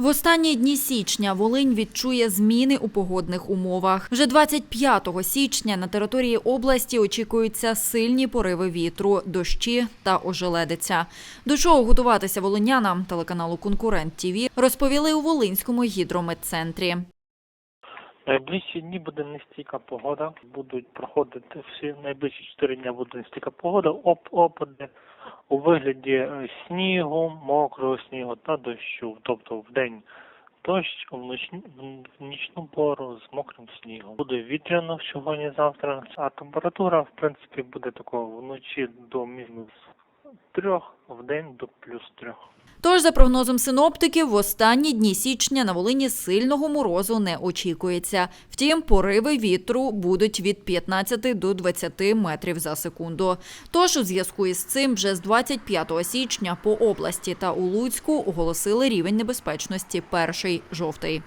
В останні дні січня Волинь відчує зміни у погодних умовах. Вже 25 січня на території області очікуються сильні пориви вітру, дощі та ожеледиця. До чого готуватися волинянам телеканалу Конкурент ТІВІ розповіли у Волинському гідрометцентрі. Найближчі дні буде нестійка погода. Будуть проходити всі найближчі чотири дні буде нестійка погода, оп опади у вигляді е, снігу, мокрого снігу та дощу. Тобто в день дощ, в в нічну пору з мокрим снігом. Буде вітряно сьогодні завтра, а температура в принципі буде такого вночі до мінус трьох, в день до плюс трьох. Тож, за прогнозом синоптиків, в останні дні січня на Волині сильного морозу не очікується. Втім, пориви вітру будуть від 15 до 20 метрів за секунду. Тож, у зв'язку із цим, вже з 25 січня по області та у Луцьку оголосили рівень небезпечності перший – жовтий.